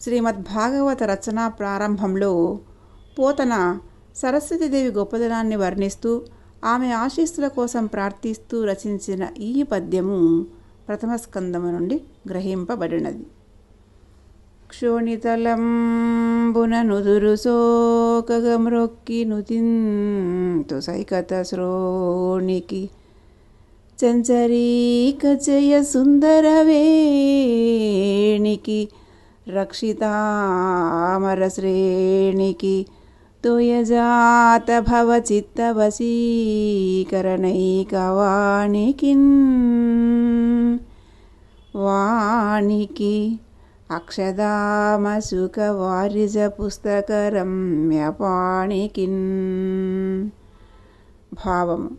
శ్రీమద్భాగవత రచనా ప్రారంభంలో పోతన సరస్వతీదేవి గొప్పదనాన్ని వర్ణిస్తూ ఆమె ఆశీస్సుల కోసం ప్రార్థిస్తూ రచించిన ఈ పద్యము ప్రథమ స్కందము నుండి గ్రహింపబడినది. క్షోణితలంబున నుదురు సోకగమ్రొక్కి నుతింతు సైకత శ్రోణికి చంచరీక జయ సుందరవేణికి రక్షితామర శ్రేణికి తోయజాత భవ చిత్తవశీకరణైకవాణికి వాణికి అక్షదామ సుఖ వారిజ పుస్తకరమ్యపాణికి భావము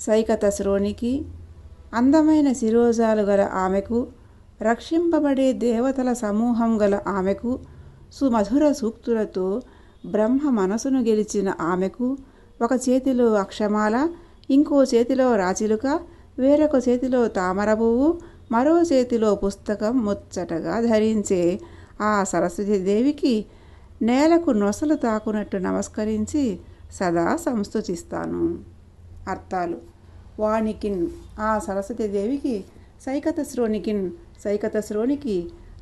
సైకత శ్రోణికి అందమైన శిరోజాలు గల ఆమెకు రక్షింపబడే దేవతల సమూహం గల ఆమెకు సుమధుర సూక్తులతో బ్రహ్మ మనసును గెలిచిన ఆమెకు ఒక చేతిలో అక్షమాల ఇంకో చేతిలో రాచిలుక వేరొక చేతిలో తామర పువ్వు మరో చేతిలో పుస్తకం ముచ్చటగా ధరించే ఆ సరస్వతీదేవికి నేలకు నొసలు తాకునట్టు నమస్కరించి సదా సంస్తుతిస్తాను అర్థాలు. వాణికిన్. ఆ సరస్వతీదేవికి సైకత శ్రోణికిన్ సైకత శ్రోణికి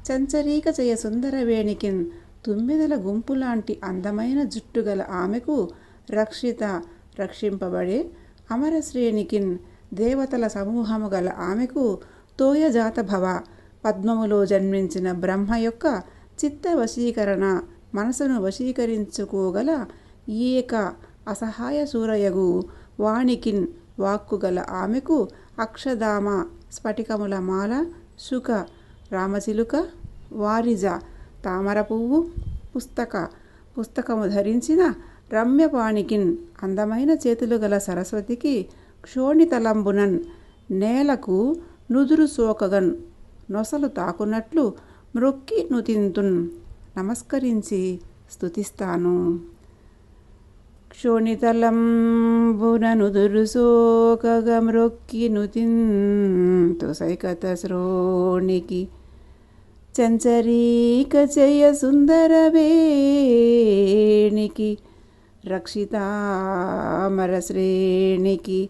చంచరీక జయ సుందరవేణికిన్ తుమ్మిదల గుంపు లాంటి అందమైన జుట్టు గల ఆమెకు రక్షిత రక్షింపబడే అమరశ్రేణికిన్ దేవతల సమూహము గల ఆమెకు తోయజాత భవ పద్మములో జన్మించిన బ్రహ్మ యొక్క చిత్త వశీకరణ మనసును వశీకరించుకోగల ఏక అసహాయ సూరయగు వాణికిన్ వాక్కుగల ఆమెకు అక్షధామ స్ఫటికముల మాల సుఖ రామచిలుక వారిజ తామర పువ్వు పుస్తక. పుస్తకము ధరించిన రమ్యపాణికిన్ అందమైన చేతులు గల సరస్వతికి క్షోణితలంబునన్ నేలకు నుదురు సోకగన్ నొసలు తాకున్నట్లు మ్రొక్కి నుతింతున్. నమస్కరించి స్తుతిస్తాను. క్షోణితలంబున నుదురు సోకగమ్రొక్కి సైకత శ్రోణికి. చంచరీక జయ సుందరవేణికి రక్షితామర శ్రేణికి.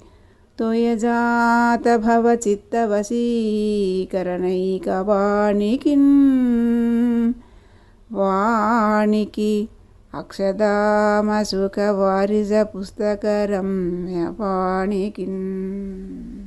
తోయజాత భవ చిత్తవశీకరణైకవాణికి వాణికి अक्षतामसुखवारिसपुस्तकरम्यपाणि किम्